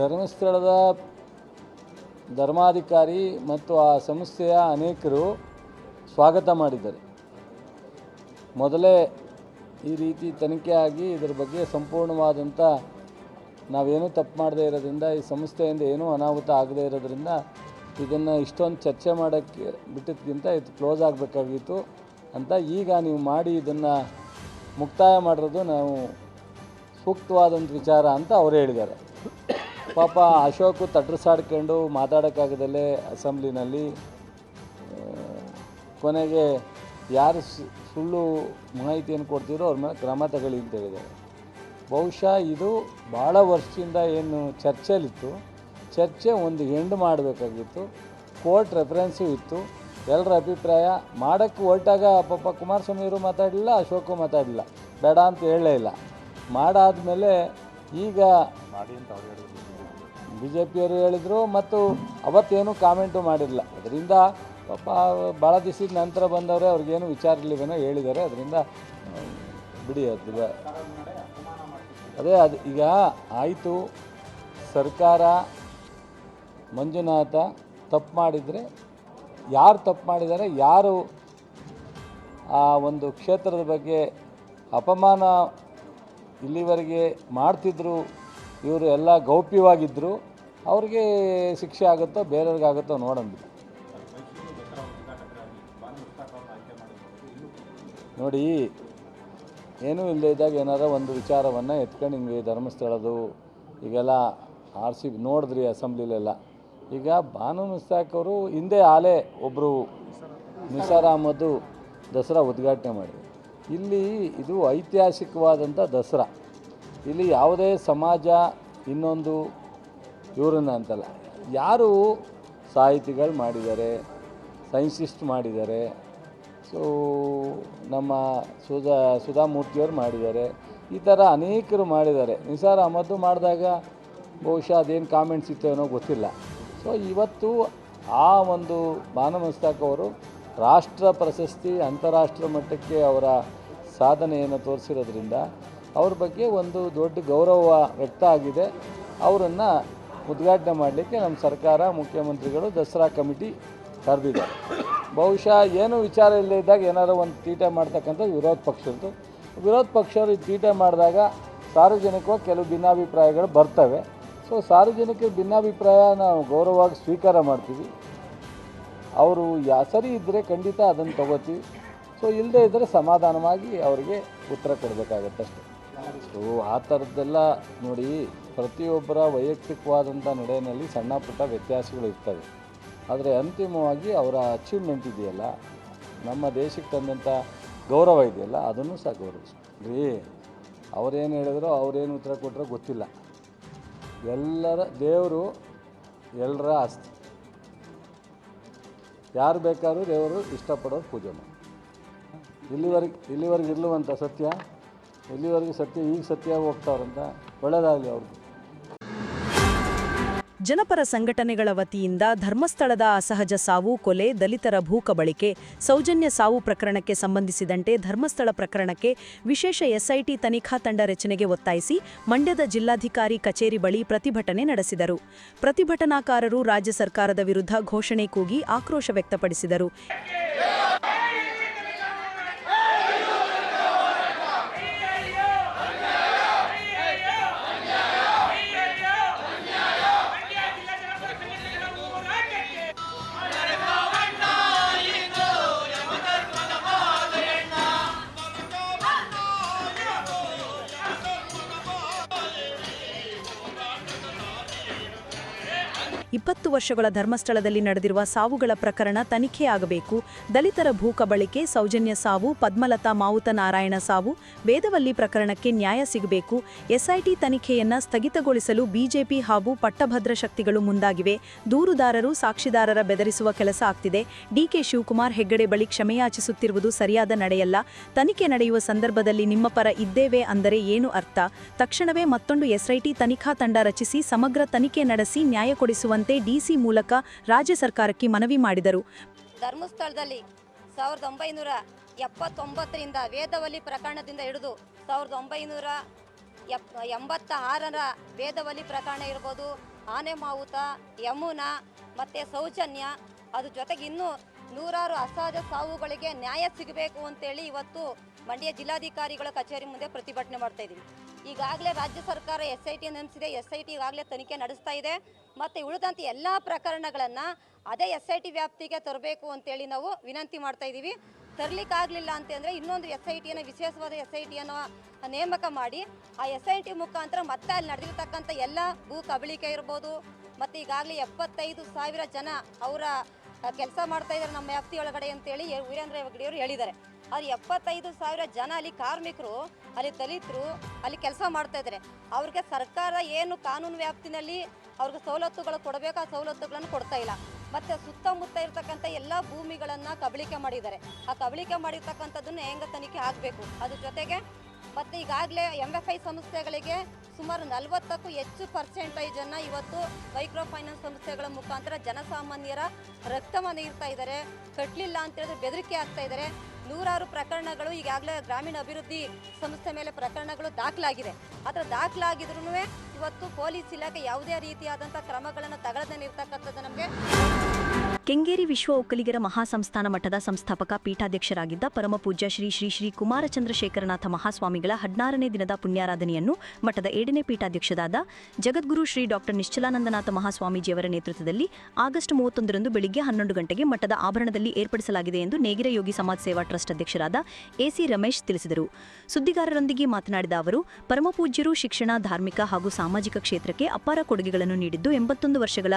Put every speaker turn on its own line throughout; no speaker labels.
ಧರ್ಮಸ್ಥಳದ ಧರ್ಮಾಧಿಕಾರಿ ಮತ್ತು ಆ ಸಂಸ್ಥೆಯ ಅನೇಕರು ಸ್ವಾಗತ ಮಾಡಿದ್ದಾರೆ. ಮೊದಲೇ ಈ ರೀತಿ ತನಿಖೆ ಆಗಿ ಇದರ ಬಗ್ಗೆ ಸಂಪೂರ್ಣವಾದಂಥ ನಾವೇನೂ ತಪ್ಪು ಮಾಡದೇ ಇರೋದ್ರಿಂದ, ಈ ಸಂಸ್ಥೆಯಿಂದ ಏನೂ ಅನಾಹುತ ಆಗದೇ ಇರೋದ್ರಿಂದ ಇದನ್ನು ಇಷ್ಟೊಂದು ಚರ್ಚೆ ಮಾಡೋಕ್ಕೆ ಬಿಟ್ಟಿದ್ದಕ್ಕಿಂತ ಇದು ಕ್ಲೋಸ್ ಆಗಬೇಕಾಗಿತ್ತು ಅಂತ ಈಗ ನೀವು ಮಾಡಿ ಇದನ್ನು ಮುಕ್ತಾಯ ಮಾಡಿರೋದು ನಾವು ಸೂಕ್ತವಾದಂಥ ವಿಚಾರ ಅಂತ ಅವರು ಹೇಳಿದ್ದಾರೆ. ಪಾಪ ಅಶೋಕು ತಟ್ರಸಾಡ್ಕೊಂಡು ಮಾತಾಡೋಕ್ಕಾಗದಲ್ಲೇ ಅಸೆಂಬ್ಲಿನಲ್ಲಿ ಕೊನೆಗೆ ಯಾರು ಸುಳ್ಳು ಮಾಹಿತಿಯನ್ನು ಕೊಡ್ತಿರೋ ಅವ್ರ ಮೇಲೆ ಕ್ರಮ ತಗೊಳ್ಳಿ ಅಂತ ಹೇಳಿದ್ದಾರೆ. ಬಹುಶಃ ಇದು ಭಾಳ ವರ್ಷದಿಂದ ಏನು ಚರ್ಚೆಲಿತ್ತು ಚರ್ಚೆ ಒಂದು ಎಂಡ್ ಮಾಡಬೇಕಾಗಿತ್ತು. ಕೋರ್ಟ್ ರೆಫರೆನ್ಸು ಇತ್ತು. ಎಲ್ಲರ ಅಭಿಪ್ರಾಯ, ಮಾಡೋಕ್ಕೆ ಹೊರಟಾಗ ಪಾಪ ಕುಮಾರಸ್ವಾಮಿಯವರು ಮಾತಾಡಲಿಲ್ಲ, ಅಶೋಕು ಮಾತಾಡಲಿಲ್ಲ. ಬೇಡ ಅಂತ ಹೇಳಲೇ ಇಲ್ಲ. ಮಾಡಾದ್ಮೇಲೆ ಈಗ ಬಿ ಜೆ ಪಿಯವರು ಹೇಳಿದರು ಮತ್ತು ಅವತ್ತೇನು ಕಾಮೆಂಟು ಮಾಡಿರಲಿಲ್ಲ. ಅದರಿಂದ ಪಾಪ ಭಾಳ ದಿವಸದ ನಂತರ ಬಂದವರೇ ಅವ್ರಿಗೇನು ವಿಚಾರ ಇರ್ಲಿವೇನೋ ಹೇಳಿದ್ದಾರೆ. ಅದರಿಂದ ಬಿಡಿ ಅದು. ಅದೇ ಅದು, ಈಗ ಆಯಿತು, ಸರ್ಕಾರ ಮಂಜುನಾಥ ತಪ್ಪು ಮಾಡಿದರೆ, ಯಾರು ತಪ್ಪು ಮಾಡಿದ್ದಾರೆ, ಯಾರು ಆ ಒಂದು ಕ್ಷೇತ್ರದ ಬಗ್ಗೆ ಅಪಮಾನ ಇಲ್ಲಿವರೆಗೆ ಮಾಡ್ತಿದ್ರು, ಇವರು ಎಲ್ಲ ಗೌಪ್ಯವಾಗಿದ್ದರು ಅವ್ರಿಗೆ ಶಿಕ್ಷೆ ಆಗುತ್ತೋ ಬೇರೆಯವ್ರಿಗಾಗುತ್ತೋ ನೋಡೋಣ. ನೋಡಿ, ಏನೂ ಇಲ್ಲದೆ ಇದ್ದಾಗ ಏನಾರ ಒಂದು ವಿಚಾರವನ್ನು ಎತ್ಕೊಂಡು ಹಿಂಗೆ ಧರ್ಮಸ್ಥಳದು ಈಗೆಲ್ಲ ಆರ್ ಸಿ ನೋಡಿದ್ರಿ ಅಸೆಂಬ್ಲಿಲೆಲ್ಲ. ಈಗ ಬಾನು ಅವರು ಹಿಂದೆ ಆಲೆ ಒಬ್ಬರು ನಿಸಾರ್ ದಸರಾ ಉದ್ಘಾಟನೆ ಮಾಡಿದ್ರು. ಇಲ್ಲಿ ಇದು ಐತಿಹಾಸಿಕವಾದಂಥ ದಸರಾ. ಇಲ್ಲಿ ಯಾವುದೇ ಸಮಾಜ ಇನ್ನೊಂದು ಇವ್ರನ್ನ ಅಂತಲ್ಲ. ಯಾರು ಸಾಹಿತಿಗಳು ಮಾಡಿದ್ದಾರೆ, ಸೈನ್ಸಿಸ್ಟ್ ಮಾಡಿದ್ದಾರೆ, ಸೊ ನಮ್ಮ ಸುಧಾ, ಸುಧಾಮೂರ್ತಿಯವರು ಮಾಡಿದ್ದಾರೆ, ಈ ಥರ ಅನೇಕರು ಮಾಡಿದ್ದಾರೆ. ನಿಸಾರ್ ಅಹಮದ್ದು ಮಾಡಿದಾಗ ಬಹುಶಃ ಅದೇನು ಕಾಮೆಂಟ್ಸ್ ಇತ್ತೇನೋ ಗೊತ್ತಿಲ್ಲ. ಸೊ ಇವತ್ತು ಆ ಒಂದು ಬಾನಮಸ್ತಾಕ್ ಅವರು ರಾಷ್ಟ್ರ ಪ್ರಶಸ್ತಿ ಅಂತಾರಾಷ್ಟ್ರ ಮಟ್ಟಕ್ಕೆ ಅವರ ಸಾಧನೆಯನ್ನು ತೋರಿಸಿರೋದ್ರಿಂದ ಅವ್ರ ಬಗ್ಗೆ ಒಂದು ದೊಡ್ಡ ಗೌರವ ವ್ಯಕ್ತ ಆಗಿದೆ. ಅವರನ್ನು ಉದ್ಘಾಟನೆ ಮಾಡಲಿಕ್ಕೆ ನಮ್ಮ ಸರ್ಕಾರ, ಮುಖ್ಯಮಂತ್ರಿಗಳು, ದಸರಾ ಕಮಿಟಿ ಕರೆದಿದ್ದಾರೆ. ಬಹುಶಃ ಏನು ವಿಚಾರ ಇಲ್ಲದೆ ಇದ್ದಾಗ ಏನಾದರೂ ಒಂದು ತೀಟೆ ಮಾಡ್ತಕ್ಕಂಥದ್ದು ವಿರೋಧ ಪಕ್ಷದ್ದು ವಿರೋಧ ಪಕ್ಷವರು ಈ ತೀಟೆ ಮಾಡಿದಾಗ ಸಾರ್ವಜನಿಕವಾಗಿ ಕೆಲವು ಭಿನ್ನಾಭಿಪ್ರಾಯಗಳು ಬರ್ತವೆ. ಸೊ ಸಾರ್ವಜನಿಕ ಭಿನ್ನಾಭಿಪ್ರಾಯ ನಾವು ಗೌರವವಾಗಿ ಸ್ವೀಕಾರ ಮಾಡ್ತೀವಿ. ಅವರು ಸರಿ ಇದ್ದರೆ ಖಂಡಿತ ಅದನ್ನು ತಗೋತೀವಿ. ಸೊ ಇಲ್ಲದೇ ಇದ್ದರೆ ಸಮಾಧಾನವಾಗಿ ಅವರಿಗೆ ಉತ್ತರ ಕೊಡಬೇಕಾಗತ್ತೆ ಅಷ್ಟೇ. ಸೊ, ಆ ಥರದ್ದೆಲ್ಲ ನೋಡಿ, ಪ್ರತಿಯೊಬ್ಬರ ವೈಯಕ್ತಿಕವಾದಂಥ ನಡೆಯಲ್ಲಿ ಸಣ್ಣ ಪುಟ್ಟ ವ್ಯತ್ಯಾಸಗಳು ಇರ್ತವೆ. ಆದರೆ ಅಂತಿಮವಾಗಿ ಅವರ ಅಚೀವ್ಮೆಂಟ್ ಇದೆಯಲ್ಲ, ನಮ್ಮ ದೇಶಕ್ಕೆ ತಂದಂಥ ಗೌರವ ಇದೆಯಲ್ಲ, ಅದನ್ನು ಸಹ ಗೌರವಿಸ್ ರೀ ಅವರೇನು ಹೇಳಿದ್ರು ಅವ್ರೇನು ಉತ್ತರ ಕೊಟ್ಟರೋ ಗೊತ್ತಿಲ್ಲ. ಎಲ್ಲರ, ದೇವರು ಎಲ್ಲರ ಆಸ್ತಿ. ಯಾರು ಬೇಕಾದ್ರೂ ದೇವರು ಇಷ್ಟಪಡೋರು ಪೂಜೆ ಮಾಡಿ ಇಲ್ಲಿವರೆಗೆ ಇಲ್ಲಿವರೆಗೆ ಇರ್ಲುವಂಥ ಸತ್ಯ? ಇಲ್ಲಿವರೆಗೆ ಸತ್ಯ, ಈಗ ಸತ್ಯ ಹೋಗ್ತಾವ್ರಂತ ಒಳ್ಳೇದಾಗಲಿ ಅವ್ರದ್ದು
ಜನಪರ ಸಂಘಟನೆಗಳ ವತಿಯಿಂದ ಧರ್ಮಸ್ಥಳದ ಅಸಹಜ ಸಾವು, ಕೊಲೆ, ದಲಿತರ ಭೂಕಬಳಿಕೆ, ಸೌಜನ್ಯ ಸಾವು ಪ್ರಕರಣಕ್ಕೆ ಸಂಬಂಧಿಸಿದಂತೆ ಧರ್ಮಸ್ಥಳ ಪ್ರಕರಣಕ್ಕೆ ವಿಶೇಷ ಎಸ್ಐಟಿ ತನಿಖಾ ತಂಡ ರಚನೆಗೆ ಒತ್ತಾಯಿಸಿ ಮಂಡ್ಯದ ಜಿಲ್ಲಾಧಿಕಾರಿ ಕಚೇರಿ ಬಳಿ ಪ್ರತಿಭಟನೆ ನಡೆಸಿದರು. ಪ್ರತಿಭಟನಾಕಾರರು ರಾಜ್ಯ ಸರ್ಕಾರದ ವಿರುದ್ಧ ಘೋಷಣೆ ಕೂಗಿ ಆಕ್ರೋಶ ವ್ಯಕ್ತಪಡಿಸಿದರು. ಇಪ್ಪತ್ತು ವರ್ಷಗಳ ಧರ್ಮಸ್ಥಳದಲ್ಲಿ ನಡೆದಿರುವ ಸಾವುಗಳ ಪ್ರಕರಣ ತನಿಖೆಯಾಗಬೇಕು. ದಲಿತರ ಭೂ ಕಬಳಿಕೆ ಸೌಜನ್ಯ ಸಾವು, ಪದ್ಮಲತಾ ಮಾವುತ ನಾರಾಯಣ ಸಾವು, ವೇದವಲ್ಲಿ ಪ್ರಕರಣಕ್ಕೆ ನ್ಯಾಯ ಸಿಗಬೇಕು. ಎಸ್ಐಟಿ ತನಿಖೆಯನ್ನ ಸ್ಥಗಿತಗೊಳಿಸಲು ಬಿಜೆಪಿ ಹಾಗೂ ಪಟ್ಟಭದ್ರ ಶಕ್ತಿಗಳು ಮುಂದಾಗಿವೆ. ದೂರುದಾರರು ಸಾಕ್ಷಿದಾರರ ಬೆದರಿಸುವ ಕೆಲಸ ಆಗ್ತಿದೆ. ಡಿಕೆ ಶಿವಕುಮಾರ್ ಹೆಗ್ಗಡೆ ಬಳಿ ಕ್ಷಮೆಯಾಚಿಸುತ್ತಿರುವುದು ಸರಿಯಾದ ನಡೆಯಲ್ಲ. ತನಿಖೆ ನಡೆಯುವ ಸಂದರ್ಭದಲ್ಲಿ ನಿಮ್ಮ ಪರ ಇದ್ದೇವೆ ಅಂದರೆ ಏನು ಅರ್ಥ? ತಕ್ಷಣವೇ ಮತ್ತೊಂದು ಎಸ್ಐಟಿ ತನಿಖಾ ತಂಡ ರಚಿಸಿ ಸಮಗ್ರ ತನಿಖೆ ನಡೆಸಿ ನ್ಯಾಯ ಕೊಡಿಸುವಂತೆ ಡಿಸಿ ಮೂಲಕ ರಾಜ್ಯ ಸರ್ಕಾರಕ್ಕೆ ಮನವಿ ಮಾಡಿದರು.
ಧರ್ಮಸ್ಥಳದಲ್ಲಿ ಸಾವಿರದ ಒಂಬೈನೂರ ಎಪ್ಪತ್ತೊಂಬತ್ತರಿಂದ ವೇದವಲಿ ಪ್ರಕರಣದಿಂದ ಹಿಡಿದು ಸಾವಿರದ ಒಂಬೈನೂರ ಎಪ್ ಎಂಬತ್ತ ಆರರ ವೇದವಲಿ ಪ್ರಕರಣ ಇರ್ಬೋದು, ಆನೆ ಮಾವುತ, ಯಮುನಾ ಮತ್ತು ಸೌಜನ್ಯ ಅದ್ರ ಜೊತೆಗೆ ಇನ್ನೂ ನೂರಾರು ಅಸಹಜ ಸಾವುಗಳಿಗೆ ನ್ಯಾಯ ಸಿಗಬೇಕು ಅಂತೇಳಿ ಇವತ್ತು ಮಂಡ್ಯ ಜಿಲ್ಲಾಧಿಕಾರಿಗಳ ಕಚೇರಿ ಮುಂದೆ ಪ್ರತಿಭಟನೆ ಮಾಡ್ತಾ ಇದ್ದೀವಿ. ಈಗಾಗಲೇ ರಾಜ್ಯ ಸರ್ಕಾರ ಎಸ್ ಐ ಟಿ ನೇಮಿಸಿದೆ ಎಸ್ ಐ ಟಿ ಈಗಾಗಲೇ ತನಿಖೆ ನಡೆಸ್ತಾ ಇದೆ. ಮತ್ತು ಉಳಿದಂತೆ ಎಲ್ಲ ಪ್ರಕರಣಗಳನ್ನು ಅದೇ ಎಸ್ ಐ ಟಿ ವ್ಯಾಪ್ತಿಗೆ ತರಬೇಕು ಅಂತೇಳಿ ನಾವು ವಿನಂತಿ ಮಾಡ್ತಾ ಇದ್ದೀವಿ. ತರಲಿಕ್ಕಾಗಲಿಲ್ಲ ಅಂತಂದರೆ ಇನ್ನೊಂದು ಎಸ್ ಐ ಟಿಯನ್ನು ವಿಶೇಷವಾದ ಎಸ್ ಐ ಟಿಯನ್ನು ನೇಮಕ ಮಾಡಿ, ಆ ಎಸ್ ಐ ಟಿ ಮುಖಾಂತರ ಮತ್ತೆ ಅಲ್ಲಿ ನಡೆದಿರ್ತಕ್ಕಂಥ ಎಲ್ಲ ಭೂ ಕಬಳಿಕೆ ಇರ್ಬೋದು, ಮತ್ತು ಈಗಾಗಲೇ ಎಪ್ಪತ್ತೈದು ಸಾವಿರ ಜನ ಅವರ ಕೆಲಸ ಮಾಡ್ತಾ ನಮ್ಮ ವ್ಯಾಪ್ತಿ ಒಳಗಡೆ ಅಂತೇಳಿ ವೀರೇಂದ್ರ ಹೆಗ್ಗಡೆಯವರು ಹೇಳಿದ್ದಾರೆ. ಅದು ಎಪ್ಪತ್ತೈದು ಸಾವಿರ ಜನ ಅಲ್ಲಿ ಕಾರ್ಮಿಕರು, ಅಲ್ಲಿ ದಲಿತರು, ಅಲ್ಲಿ ಕೆಲಸ ಮಾಡ್ತಾ ಇದ್ದಾರೆ ಅವ್ರಿಗೆ ಸರ್ಕಾರ ಏನು ಕಾನೂನು ವ್ಯಾಪ್ತಿನಲ್ಲಿ ಅವ್ರಿಗೆ ಸವಲತ್ತುಗಳು ಕೊಡಬೇಕು ಆ ಸವಲತ್ತುಗಳನ್ನು ಕೊಡ್ತಾ ಇಲ್ಲ. ಮತ್ತು ಸುತ್ತಮುತ್ತ ಇರತಕ್ಕಂಥ ಎಲ್ಲ ಭೂಮಿಗಳನ್ನು ಕಬಳಿಕೆ ಮಾಡಿದ್ದಾರೆ. ಆ ಕಬಳಿಕೆ ಮಾಡಿರ್ತಕ್ಕಂಥದ್ದನ್ನು ಹೆಂಗೆ ತನಿಖೆ ಆಗಬೇಕು. ಅದ್ರ ಜೊತೆಗೆ ಮತ್ತು ಈಗಾಗಲೇ ಎಂ ಎಫ್ ಐ ಸಂಸ್ಥೆಗಳಿಗೆ ಸುಮಾರು ನಲವತ್ತಕ್ಕೂ ಹೆಚ್ಚು ಪರ್ಸೆಂಟೇಜನ್ನು ಇವತ್ತು ಮೈಕ್ರೋ ಫೈನಾನ್ಸ್ ಸಂಸ್ಥೆಗಳ ಮುಖಾಂತರ ಜನಸಾಮಾನ್ಯರ ರಕ್ತವನ್ನು ನೀರ್ತಾ ಇದ್ದಾರೆ ಕಟ್ಟಲಿಲ್ಲ ಅಂತ ಹೇಳಿದ್ರೆ ಬೆದರಿಕೆ ಆಗ್ತಾ ಇದ್ದಾರೆ ನೂರಾರು ಪ್ರಕರಣಗಳು ಈಗಾಗಲೇ ಗ್ರಾಮೀಣ ಅಭಿವೃದ್ಧಿ ಸಂಸ್ಥೆ ಮೇಲೆ ಪ್ರಕರಣಗಳು ದಾಖಲಾಗಿದೆ ಆದರೆ ದಾಖಲಾಗಿದ್ರೂ ಇವತ್ತು ಪೊಲೀಸ್ ಇಲಾಖೆ ಯಾವುದೇ ರೀತಿಯಾದಂಥ ಕ್ರಮಗಳನ್ನು ತಗೊಳ್ಳದೇ ಇರ್ತಕ್ಕಂಥದ್ದು ನಮಗೆ
ಕೆಂಗೇರಿ ವಿಶ್ವ ಒಕ್ಕಲಿಗರ ಮಹಾಸಂಸ್ಥಾನ ಮಠದ ಸಂಸ್ಥಾಪಕ ಪೀಠಾಧ್ಯಕ್ಷರಾಗಿದ್ದ ಪರಮಪೂಜ್ಯ ಶ್ರೀ ಶ್ರೀ ಶ್ರೀ ಕುಮಾರ ಚಂದ್ರಶೇಖರನಾಥ ಮಹಾಸ್ವಾಮಿಗಳ ಹದಿನಾರನೇ ದಿನದ ಪುಣ್ಯಾರಾಧನೆಯನ್ನು ಮಠದ ಏಳನೇ ಪೀಠಾಧ್ಯಕ್ಷರಾದ ಜಗದ್ಗುರು ಶ್ರೀ ಡಾಕ್ಟರ್ ನಿಶ್ಚಲಾನಂದನಾಥ ಮಹಾಸ್ವಾಮೀಜಿಯವರ ನೇತೃತ್ವದಲ್ಲಿ ಆಗಸ್ಟ್ ಮೂವತ್ತೊಂದರಂದು ಬೆಳಿಗ್ಗೆ ಹನ್ನೊಂದು ಗಂಟೆಗೆ ಮಠದ ಆಭರಣದಲ್ಲಿ ಏರ್ಪಡಿಸಲಾಗಿದೆ ಎಂದು ನೇಗಿರ ಯೋಗಿ ಸಮಾಜ ಸೇವಾ ಟ್ರಸ್ಟ್ ಅಧ್ಯಕ್ಷರಾದ ಎಸಿ ರಮೇಶ್ ತಿಳಿಸಿದರು. ಸುದ್ದಿಗಾರರೊಂದಿಗೆ ಮಾತನಾಡಿದ ಅವರು, ಪರಮಪೂಜ್ಯರು ಶಿಕ್ಷಣ, ಧಾರ್ಮಿಕ ಹಾಗೂ ಸಾಮಾಜಿಕ ಕ್ಷೇತ್ರಕ್ಕೆ ಅಪಾರ ಕೊಡುಗೆಗಳನ್ನು ನೀಡಿದ್ದು ಎಂಬತ್ತೊಂದು ವರ್ಷಗಳ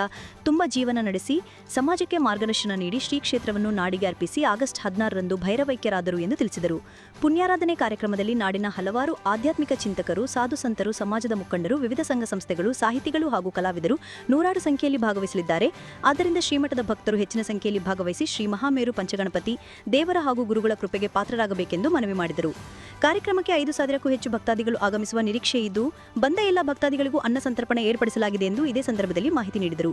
ತುಂಬ ಜೀವನ ನಡೆಸಿ, ಸಮಾಜಕ್ಕೆ ಮಾರ್ಗದರ್ಶನ ನೀಡಿ ಶ್ರೀ ಕ್ಷೇತ್ರವನ್ನು ನಾಡಿಗೆ ಅರ್ಪಿಸಿ ಆಗಸ್ಟ್ ಹದಿನಾರರಂದು ಭೈರವೈಕ್ಯರಾದರು ಎಂದು ತಿಳಿಸಿದರು. ಪುಣ್ಯಾರಾಧನೆ ಕಾರ್ಯಕ್ರಮದಲ್ಲಿ ನಾಡಿನ ಹಲವಾರು ಆಧ್ಯಾತ್ಮಿಕ ಚಿಂತಕರು, ಸಾಧು ಸಂತರು, ಸಮಾಜದ ಮುಖಂಡರು, ವಿವಿಧ ಸಂಘ ಸಂಸ್ಥೆಗಳು, ಸಾಹಿತಿಗಳು ಹಾಗೂ ಕಲಾವಿದರು ನೂರಾರು ಸಂಖ್ಯೆಯಲ್ಲಿ ಭಾಗವಹಿಸಲಿದ್ದಾರೆ. ಆದ್ದರಿಂದ ಶ್ರೀಮಠದ ಭಕ್ತರು ಹೆಚ್ಚಿನ ಸಂಖ್ಯೆಯಲ್ಲಿ ಭಾಗವಹಿಸಿ ಶ್ರೀ ಮಹಾಮೇರು ಪಂಚಗಣಪತಿ, ದೇವರ ಹಾಗೂ ಗುರುಗಳ ಕೃಪೆಗೆ ಪಾತ್ರರಾಗಬೇಕೆಂದು ಮನವಿ ಮಾಡಿದರು. ಕಾರ್ಯಕ್ರಮಕ್ಕೆ ಐದು ಸಾವಿರಕ್ಕೂ ಹೆಚ್ಚು ಭಕ್ತಾದಿಗಳು ಆಗಮಿಸುವ ನಿರೀಕ್ಷೆ ಇದ್ದು, ಬಂದ ಎಲ್ಲ ಭಕ್ತಾದಿಗಳಿಗೂ ಅನ್ನ ಸಂತರ್ಪಣೆ ಏರ್ಪಡಿಸಲಾಗಿದೆ ಎಂದು ಇದೇ ಸಂದರ್ಭದಲ್ಲಿ ಮಾಹಿತಿ ನೀಡಿದರು.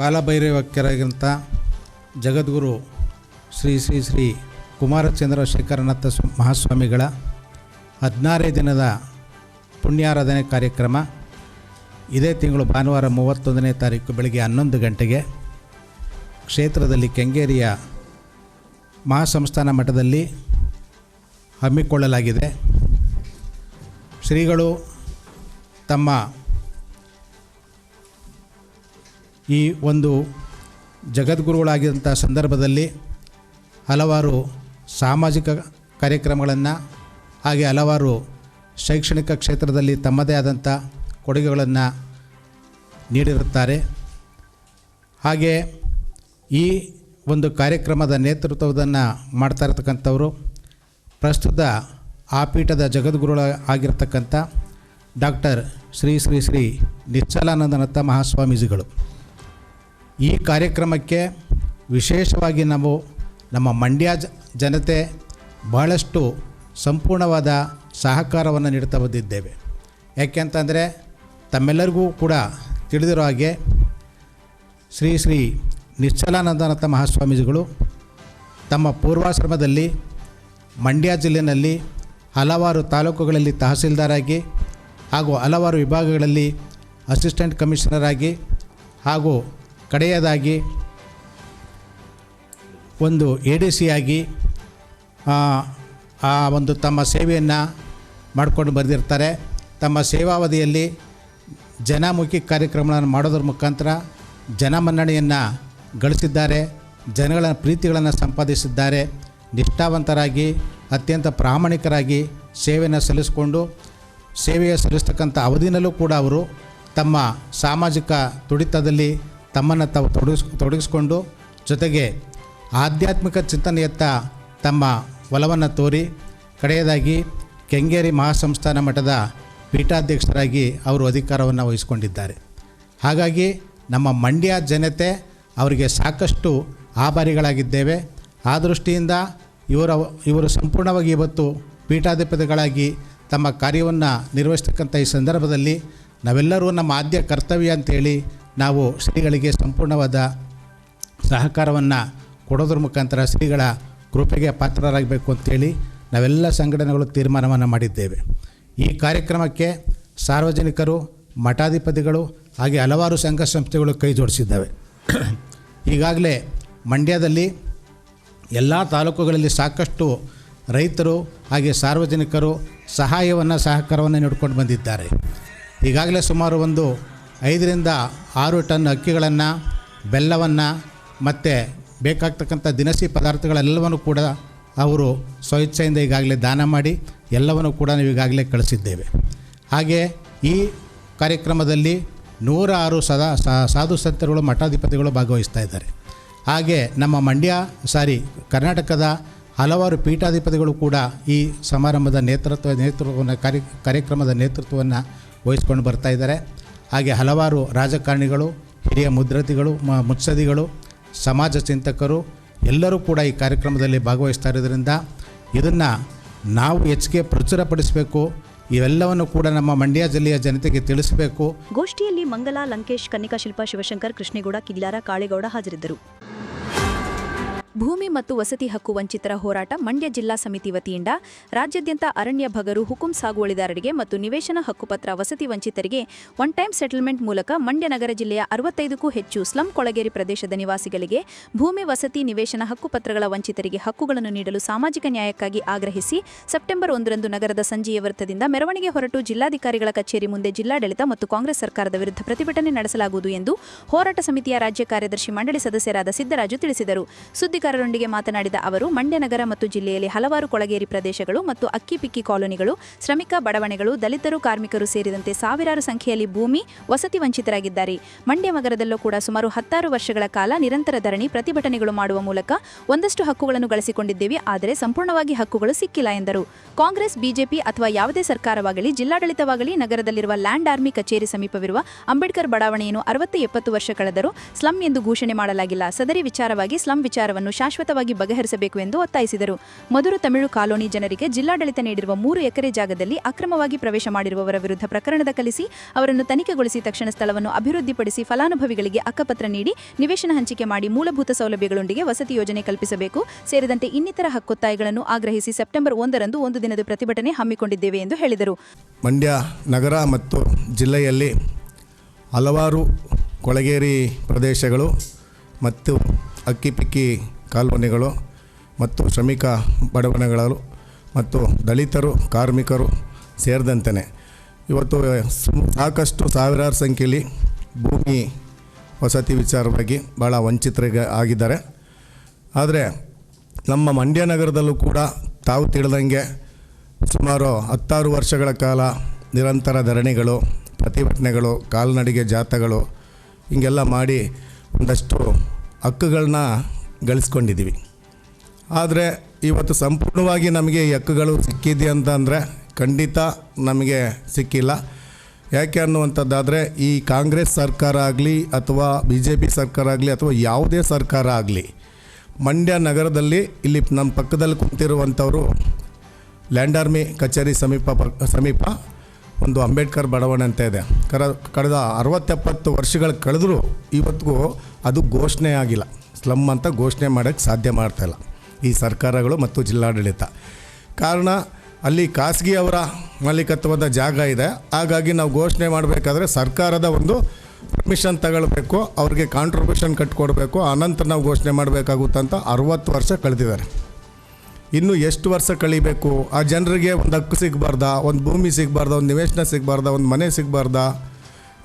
ಕಾಲಭೈರವಕ್ಯರಾಗಿಂಥ ಜಗದ್ಗುರು ಶ್ರೀ ಶ್ರೀ ಶ್ರೀ ಕುಮಾರಚಂದ್ರ ಶೇಖರನಾಥ ಮಹಾಸ್ವಾಮಿಗಳ ಹದಿನಾರೇ ದಿನದ ಪುಣ್ಯಾರಾಧನೆ ಕಾರ್ಯಕ್ರಮ. ಇದೇ ತಿಂಗಳು ಭಾನುವಾರ ಮೂವತ್ತೊಂದನೇ ತಾರೀಕು ಬೆಳಗ್ಗೆ ಹನ್ನೊಂದು ಗಂಟೆಗೆ ಕ್ಷೇತ್ರದಲ್ಲಿ ಕೆಂಗೇರಿಯ ಮಹಾಸಂಸ್ಥಾನ ಮಠದಲ್ಲಿ ಹಮ್ಮಿಕೊಳ್ಳಲಾಗಿದೆ. ಶ್ರೀಗಳು ತಮ್ಮ ಈ ಒಂದು ಜಗದ್ಗುರುಗಳಾಗಿದ್ದಂಥ ಸಂದರ್ಭದಲ್ಲಿ ಹಲವಾರು ಸಾಮಾಜಿಕ ಕಾರ್ಯಕ್ರಮಗಳನ್ನು ಹಾಗೆ ಹಲವಾರು ಶೈಕ್ಷಣಿಕ ಕ್ಷೇತ್ರದಲ್ಲಿ ತಮ್ಮದೇ ಆದಂಥ ಕೊಡುಗೆಗಳನ್ನು ನೀಡಿರುತ್ತಾರೆ. ಹಾಗೆ ಈ ಒಂದು ಕಾರ್ಯಕ್ರಮದ ನೇತೃತ್ವವನ್ನು ಮಾಡ್ತಾ ಇರತಕ್ಕಂಥವರು, ಪ್ರಸ್ತುತ ಆ ಪೀಠದ ಜಗದ್ಗುರುಗಳ ಆಗಿರ್ತಕ್ಕಂಥ ಡಾಕ್ಟರ್ ಶ್ರೀ ಶ್ರೀ ಶ್ರೀ ನಿಶ್ಚಲಾನಂದನತ್ತ ಮಹಾಸ್ವಾಮೀಜಿಗಳು. ಈ ಕಾರ್ಯಕ್ರಮಕ್ಕೆ ವಿಶೇಷವಾಗಿ ನಾವು ನಮ್ಮ ಮಂಡ್ಯ ಜನತೆ ಬಹಳಷ್ಟು ಸಂಪೂರ್ಣವಾದ ಸಹಕಾರವನ್ನು ನೀಡ್ತಾ ಬಂದಿದ್ದೇವೆ. ಯಾಕೆಂತಂದರೆ ತಮ್ಮೆಲ್ಲರಿಗೂ ಕೂಡ ತಿಳಿದಿರೋ ಹಾಗೆ ಶ್ರೀ ಶ್ರೀ ನಿಶ್ಚಲಾನಂದನಾಥ ಮಹಾಸ್ವಾಮೀಜಿಗಳು ತಮ್ಮ ಪೂರ್ವಾಶ್ರಮದಲ್ಲಿ ಮಂಡ್ಯ ಜಿಲ್ಲೆಯಲ್ಲಿ ಹಲವಾರು ತಾಲೂಕುಗಳಲ್ಲಿ ತಹಸೀಲ್ದಾರಾಗಿ ಹಾಗೂ ಹಲವಾರು ವಿಭಾಗಗಳಲ್ಲಿ ಅಸಿಸ್ಟೆಂಟ್ ಕಮಿಷನರ್ ಆಗಿ ಹಾಗೂ ಕಡೆಯದಾಗಿ ಒಂದು ಎ ಡಿ ಸಿ ಆಗಿ ಆ, ಆ ಒಂದು ತಮ್ಮ ಸೇವೆಯನ್ನು ಮಾಡಿಕೊಂಡು ಬರೆದಿರ್ತಾರೆ. ತಮ್ಮ ಸೇವಾವಧಿಯಲ್ಲಿ ಜನಮುಖಿ ಕಾರ್ಯಕ್ರಮಗಳನ್ನು ಮಾಡೋದ್ರ ಮುಖಾಂತರ ಜನಮನ್ನಣೆಯನ್ನು ಗಳಿಸಿದ್ದಾರೆ ಜನಗಳ ಪ್ರೀತಿಗಳನ್ನು ಸಂಪಾದಿಸಿದ್ದಾರೆ. ನಿಷ್ಠಾವಂತರಾಗಿ ಅತ್ಯಂತ ಪ್ರಾಮಾಣಿಕರಾಗಿ ಸೇವೆಯನ್ನು ಸಲ್ಲಿಸಿಕೊಂಡು ಸೇವೆಯ ಸಲ್ಲಿಸ್ತಕ್ಕಂಥ ಅವಧಿನಲ್ಲೂ ಕೂಡ ಅವರು ತಮ್ಮ ಸಾಮಾಜಿಕ ತುಡಿತದಲ್ಲಿ ತಮ್ಮನ್ನು ತಾವು ತೊಡಗಿಸ್, ತೊಡಗಿಸ್ಕೊಂಡು ಜೊತೆಗೆ ಆಧ್ಯಾತ್ಮಿಕ ಚಿಂತನೆಯತ್ತ ತಮ್ಮ ಒಲವನ್ನು ತೋರಿ, ಕಡೆಯದಾಗಿ ಕೆಂಗೇರಿ ಮಹಾಸಂಸ್ಥಾನ ಮಠದ ಪೀಠಾಧ್ಯಕ್ಷರಾಗಿ ಅವರು ಅಧಿಕಾರವನ್ನು ವಹಿಸಿಕೊಂಡಿದ್ದಾರೆ. ಹಾಗಾಗಿ ನಮ್ಮ ಮಂಡ್ಯ ಜನತೆ ಅವರಿಗೆ ಸಾಕಷ್ಟು ಆಭಾರಿಗಳಾಗಿದ್ದೇವೆ. ಆ ದೃಷ್ಟಿಯಿಂದ ಇವರ, ಇವರು ಸಂಪೂರ್ಣವಾಗಿ ಇವತ್ತು ಪೀಠಾಧಿಪತಿಗಳಾಗಿ ತಮ್ಮ ಕಾರ್ಯವನ್ನು ನಿರ್ವಹಿಸ್ತಕ್ಕಂಥ ಈ ಸಂದರ್ಭದಲ್ಲಿ ನಾವೆಲ್ಲರೂ ನಮ್ಮ ಆದ್ಯ ಕರ್ತವ್ಯ ಅಂತೇಳಿ ನಾವು ಶ್ರೀಗಳಿಗೆ ಸಂಪೂರ್ಣವಾದ ಸಹಕಾರವನ್ನು ಕೊಡೋದ್ರ ಮುಖಾಂತರ ಶ್ರೀಗಳ ಕೃಪೆಗೆ ಪಾತ್ರರಾಗಬೇಕು ಅಂತೇಳಿ ನಾವೆಲ್ಲ ಸಂಘಟನೆಗಳು ತೀರ್ಮಾನವನ್ನು ಮಾಡಿದ್ದೇವೆ. ಈ ಕಾರ್ಯಕ್ರಮಕ್ಕೆ ಸಾರ್ವಜನಿಕರು, ಮಠಾಧಿಪತಿಗಳು ಹಾಗೆ ಹಲವಾರು ಸಂಘ ಸಂಸ್ಥೆಗಳು ಕೈ ಜೋಡಿಸಿದ್ದಾವೆ. ಈಗಾಗಲೇ ಮಂಡ್ಯದಲ್ಲಿ ಎಲ್ಲ ತಾಲೂಕುಗಳಲ್ಲಿ ಸಾಕಷ್ಟು ರೈತರು ಹಾಗೆ ಸಾರ್ವಜನಿಕರು ಸಹಾಯವನ್ನು ಸಹಕಾರವನ್ನು ನೀಡಿಕೊಂಡು ಬಂದಿದ್ದಾರೆ. ಈಗಾಗಲೇ ಸುಮಾರು ಒಂದು ಐದರಿಂದ ಆರು ಟನ್ ಅಕ್ಕಿಗಳನ್ನು, ಬೆಲ್ಲವನ್ನು ಮತ್ತು ಬೇಕಾಗ್ತಕ್ಕಂಥ ದಿನಸಿ ಪದಾರ್ಥಗಳೆಲ್ಲವನ್ನು ಕೂಡ ಅವರು ಸ್ವಇಚ್ಛೆಯಿಂದ ಈಗಾಗಲೇ ದಾನ ಮಾಡಿ ಎಲ್ಲವನ್ನು ಕೂಡ ನಾವು ಈಗಾಗಲೇ ಕಳಿಸಿದ್ದೇವೆ. ಹಾಗೆ ಈ ಕಾರ್ಯಕ್ರಮದಲ್ಲಿ ನೂರ ಆರು ಸದಾ ಸಾಧು ಸಂತರುಗಳು, ಮಠಾಧಿಪತಿಗಳು ಭಾಗವಹಿಸ್ತಾ ಇದ್ದಾರೆ. ಹಾಗೆ ನಮ್ಮ ಮಂಡ್ಯ ಸಾರಿ ಕರ್ನಾಟಕದ ಹಲವಾರು ಪೀಠಾಧಿಪತಿಗಳು ಕೂಡ ಈ ಸಮಾರಂಭದ ನೇತೃತ್ವ, ನೇತೃತ್ವವನ್ನು ಕಾರ್ಯ, ಕಾರ್ಯಕ್ರಮದ ನೇತೃತ್ವವನ್ನು ವಹಿಸ್ಕೊಂಡು ಬರ್ತಾ ಇದ್ದಾರೆ. ಹಾಗೆ ಹಲವಾರು ರಾಜಕಾರಣಿಗಳು, ಹಿರಿಯ ಮುದ್ರತಿಗಳು ಮುತ್ಸದಿಗಳು, ಸಮಾಜ ಚಿಂತಕರು ಎಲ್ಲರೂ ಕೂಡ ಈ ಕಾರ್ಯಕ್ರಮದಲ್ಲಿ ಭಾಗವಹಿಸ್ತಾ ಇರೋದ್ರಿಂದ ಇದನ್ನು ನಾವು ಹೆಚ್ಚಿಗೆ ಪ್ರಚುರಪಡಿಸಬೇಕು. ಇವೆಲ್ಲವನ್ನು ಕೂಡ ನಮ್ಮ ಮಂಡ್ಯ ಜಿಲ್ಲೆಯ ಜನತೆಗೆ ತಿಳಿಸಬೇಕು.
ಗೋಷ್ಠಿಯಲ್ಲಿ ಮಂಗಲಾ ಲಂಕೇಶ್ ಕನ್ನಿಕಾ ಶಿಲ್ಪಾ ಶಿವಶಂಕರ್ ಕೃಷ್ಣೇಗೌಡ ಕಿಲ್ಲಾರ ಕಾಳೇಗೌಡ ಹಾಜರಿದ್ದರು. ಭೂಮಿ ಮತ್ತು ವಸತಿ ಹಕ್ಕು ವಂಚಿತರ ಹೋರಾಟ ಮಂಡ್ಯ ಜಿಲ್ಲಾ ಸಮಿತಿ ವತಿಯಿಂದ ರಾಜ್ಯಾದ್ಯಂತ ಅರಣ್ಯ ಭಗರು ಹುಕುಂ ಸಾಗುವಳಿದಾರರಿಗೆ ಮತ್ತು ನಿವೇಶನ ಹಕ್ಕುಪತ್ರ ವಸತಿ ವಂಚಿತರಿಗೆ ಒನ್ ಟೈಮ್ ಸೆಟಲ್ಮೆಂಟ್ ಮೂಲಕ ಮಂಡ್ಯ ನಗರ ಜಿಲ್ಲೆಯ ಅರವತ್ತೈದಕ್ಕೂ ಹೆಚ್ಚು ಸ್ಲಂ ಕೊಳಗೇರಿ ಪ್ರದೇಶದ ನಿವಾಸಿಗಳಿಗೆ ಭೂಮಿ ವಸತಿ ನಿವೇಶನ ಹಕ್ಕುಪತ್ರಗಳ ವಂಚಿತರಿಗೆ ಹಕ್ಕುಗಳನ್ನು ನೀಡಲು ಸಾಮಾಜಿಕ ನ್ಯಾಯಕ್ಕಾಗಿ ಆಗ್ರಹಿಸಿ ಸೆಪ್ಟೆಂಬರ್ ಒಂದರಂದು ನಗರದ ಸಂಜೆಯ ವೃತ್ತದಿಂದ ಮೆರವಣಿಗೆ ಹೊರಟು ಜಿಲ್ಲಾಧಿಕಾರಿಗಳ ಕಚೇರಿ ಮುಂದೆ ಜಿಲ್ಲಾಡಳಿತ ಮತ್ತು ಕಾಂಗ್ರೆಸ್ ಸರ್ಕಾರದ ವಿರುದ್ಧ ಪ್ರತಿಭಟನೆ ನಡೆಸಲಾಗುವುದು ಎಂದು ಹೋರಾಟ ಸಮಿತಿಯ ರಾಜ್ಯ ಕಾರ್ಯದರ್ಶಿ ಮಂಡಳಿ ಸದಸ್ಯರಾದ ಸಿದ್ದರಾಜು ತಿಳಿಸಿದರು. ಸುದ್ದಿಗಾರರೊಂದಿಗೆ ಮಾತನಾಡಿದ ಅವರು, ಮಂಡ್ಯ ನಗರ ಮತ್ತು ಜಿಲ್ಲೆಯಲ್ಲಿ ಹಲವಾರು ಕೊಳಗೇರಿ ಪ್ರದೇಶಗಳು ಮತ್ತು ಅಕ್ಕಿಪಿಕ್ಕಿ ಕಾಲೋನಿಗಳು, ಶ್ರಮಿಕ ಬಡವಣೆಗಳು, ದಲಿತರು, ಕಾರ್ಮಿಕರು ಸೇರಿದಂತೆ ಸಾವಿರಾರು ಸಂಖ್ಯೆಯಲ್ಲಿ ಭೂಮಿ ವಸತಿ ವಂಚಿತರಾಗಿದ್ದಾರೆ. ಮಂಡ್ಯ ನಗರದಲ್ಲೂ ಕೂಡ ಸುಮಾರು ಹತ್ತಾರು ವರ್ಷಗಳ ಕಾಲ ನಿರಂತರ ಧರಣಿ ಪ್ರತಿಭಟನೆಗಳು ಮಾಡುವ ಮೂಲಕ ಒಂದಷ್ಟು ಹಕ್ಕುಗಳನ್ನು ಗಳಿಸಿಕೊಂಡಿದ್ದೇವೆ, ಆದರೆ ಸಂಪೂರ್ಣವಾಗಿ ಹಕ್ಕುಗಳು ಸಿಕ್ಕಿಲ್ಲ ಎಂದರು. ಕಾಂಗ್ರೆಸ್, ಬಿಜೆಪಿ ಅಥವಾ ಯಾವುದೇ ಸರ್ಕಾರವಾಗಲಿ, ಜಿಲ್ಲಾಡಳಿತವಾಗಲಿ ನಗರದಲ್ಲಿರುವ ಲ್ಯಾಂಡ್ ಆರ್ಮಿ ಕಚೇರಿ ಸಮೀಪವಿರುವ ಅಂಬೇಡ್ಕರ್ ಬಡಾವಣೆಯನ್ನು ಅರವತ್ತು ಎಪ್ಪತ್ತು ವರ್ಷ ಕಳೆದರೂ ಸ್ಲಂ ಎಂದು ಘೋಷಣೆ ಮಾಡಲಾಗಿಲ್ಲ. ಸದರಿ ವಿಚಾರವಾಗಿ ಸ್ಲಂ ವಿಚಾರವನ್ನು ಶಾಶ್ವತವಾಗಿ ಬಗೆಹರಿಸಬೇಕು ಎಂದು ಒತ್ತಾಯಿಸಿದರು. ಮಧುರ ತಮಿಳು ಕಾಲೋನಿ ಜನರಿಗೆ ಜಿಲ್ಲಾಡಳಿತ ನೀಡಿರುವ ಮೂರು ಎಕರೆ ಜಾಗದಲ್ಲಿ ಅಕ್ರಮವಾಗಿ ಪ್ರವೇಶ ಮಾಡಿರುವವರ ವಿರುದ್ಧ ಪ್ರಕರಣ ದಾಖಲಿಸಿ ಅವರನ್ನು ತನಿಖೆಗೊಳಿಸಿ ತಕ್ಷಣ ಸ್ಥಳವನ್ನು ಅಭಿವೃದ್ಧಿಪಡಿಸಿ ಫಲಾನುಭವಿಗಳಿಗೆ ಅಕ್ಕಪತ್ರ ನೀಡಿ ನಿವೇಶನ ಹಂಚಿಕೆ ಮಾಡಿ ಮೂಲಭೂತ ಸೌಲಭ್ಯಗಳೊಂದಿಗೆ ವಸತಿ ಯೋಜನೆ ಕಲ್ಪಿಸಬೇಕು. ಸೇರಿದಂತೆ ಇನ್ನಿತರ ಹಕ್ಕೊತ್ತಾಯಗಳನ್ನು ಆಗ್ರಹಿಸಿ ಸೆಪ್ಟೆಂಬರ್ ಒಂದರಂದು ಒಂದು ದಿನದ ಪ್ರತಿಭಟನೆ ಹಮ್ಮಿಕೊಂಡಿದ್ದೇವೆ ಎಂದು ಹೇಳಿದರು.
ಮಂಡ್ಯ ನಗರ ಮತ್ತು ಜಿಲ್ಲೆಯಲ್ಲಿ ಹಲವಾರು ಕೊಳಗೇರಿ ಪ್ರದೇಶಗಳು ಮತ್ತು ಅಕ್ಕಿಪಿಕ್ಕಿ ಕಾಲೋನಿಗಳು ಮತ್ತು ಶ್ರಮಿಕ ಬಡವಣೆಗಳು ಮತ್ತು ದಲಿತರು, ಕಾರ್ಮಿಕರು ಸೇರಿದಂತೆಯೇ ಇವತ್ತು ಸಾಕಷ್ಟು ಸಾವಿರಾರು ಸಂಖ್ಯೆಯಲ್ಲಿ ಭೂಮಿ ವಸತಿ ವಿಚಾರವಾಗಿ ಭಾಳ ವಂಚಿತರಿಗೆ ಆಗಿದ್ದಾರೆ. ಆದರೆ ನಮ್ಮ ಮಂಡ್ಯ ನಗರದಲ್ಲೂ ಕೂಡ ತಾವು ತಿಳಿದಂಗೆ ಸುಮಾರು ಹತ್ತಾರು ವರ್ಷಗಳ ಕಾಲ ನಿರಂತರ ಧರಣಿಗಳು, ಪ್ರತಿಭಟನೆಗಳು, ಕಾಲ್ನಡಿಗೆ ಜಾಥಗಳು ಹೀಗೆಲ್ಲ ಮಾಡಿ ಒಂದಷ್ಟು ಹಕ್ಕುಗಳನ್ನ ಗಳಿಸ್ಕೊಂಡಿದ್ದೀವಿ. ಆದರೆ ಇವತ್ತು ಸಂಪೂರ್ಣವಾಗಿ ನಮಗೆ ಎಕ್ಕುಗಳು ಸಿಕ್ಕಿದೆ ಅಂತ ಅಂದರೆ ಖಂಡಿತ ನಮಗೆ ಸಿಕ್ಕಿಲ್ಲ. ಯಾಕೆ ಅನ್ನುವಂಥದ್ದಾದರೆ ಈ ಕಾಂಗ್ರೆಸ್ ಸರ್ಕಾರ ಆಗಲಿ ಅಥವಾ ಬಿ ಜೆ ಪಿ ಸರ್ಕಾರ ಆಗಲಿ ಅಥವಾ ಯಾವುದೇ ಸರ್ಕಾರ ಆಗಲಿ, ಮಂಡ್ಯ ನಗರದಲ್ಲಿ ಇಲ್ಲಿ ನಮ್ಮ ಪಕ್ಕದಲ್ಲಿ ಕುಂತಿರುವಂಥವರು ಲ್ಯಾಂಡ್ ಆರ್ಮಿ ಕಚೇರಿ ಸಮೀಪ ಸಮೀಪ ಒಂದು ಅಂಬೇಡ್ಕರ್ ಬಡಾವಣೆ ಅಂತ ಇದೆ. ಕರ, ಕಳೆದ ಅರವತ್ತೆಪ್ಪತ್ತು ವರ್ಷಗಳು ಕಳೆದರೂ ಇವತ್ತಿಗೂ ಅದು ಘೋಷಣೆ ಆಗಿಲ್ಲ. ಸ್ಲಮ್ ಅಂತ ಘೋಷಣೆ ಮಾಡೋಕ್ಕೆ ಸಾಧ್ಯ ಮಾಡ್ತಾಯಿಲ್ಲ ಈ ಸರ್ಕಾರಗಳು ಮತ್ತು ಜಿಲ್ಲಾಡಳಿತ. ಕಾರಣ, ಅಲ್ಲಿ ಖಾಸಗಿ ಅವರ ಮಾಲೀಕತ್ವದ ಜಾಗ ಇದೆ. ಹಾಗಾಗಿ ನಾವು ಘೋಷಣೆ ಮಾಡಬೇಕಾದ್ರೆ ಸರ್ಕಾರದ ಒಂದು ಪರ್ಮಿಷನ್ ತಗೊಳ್ಬೇಕು, ಅವ್ರಿಗೆ ಕಾಂಟ್ರಿಬ್ಯೂಷನ್ ಕಟ್ಕೊಡ್ಬೇಕು, ಅನಂತರ ನಾವು ಘೋಷಣೆ ಮಾಡಬೇಕಾಗುತ್ತಂತ ಅರುವತ್ತು ವರ್ಷ ಕಳೆದಿದ್ದಾರೆ. ಇನ್ನು ಎಷ್ಟು ವರ್ಷ ಕಳಿಬೇಕು? ಆ ಜನರಿಗೆ ಒಂದು ಹಕ್ಕು ಸಿಗಬಾರ್ದಾ? ಒಂದು ಭೂಮಿ ಸಿಗಬಾರ್ದಾ? ಒಂದು ನಿವೇಶನ ಸಿಗಬಾರ್ದಾ? ಒಂದು ಮನೆ ಸಿಗಬಾರ್ದಾ?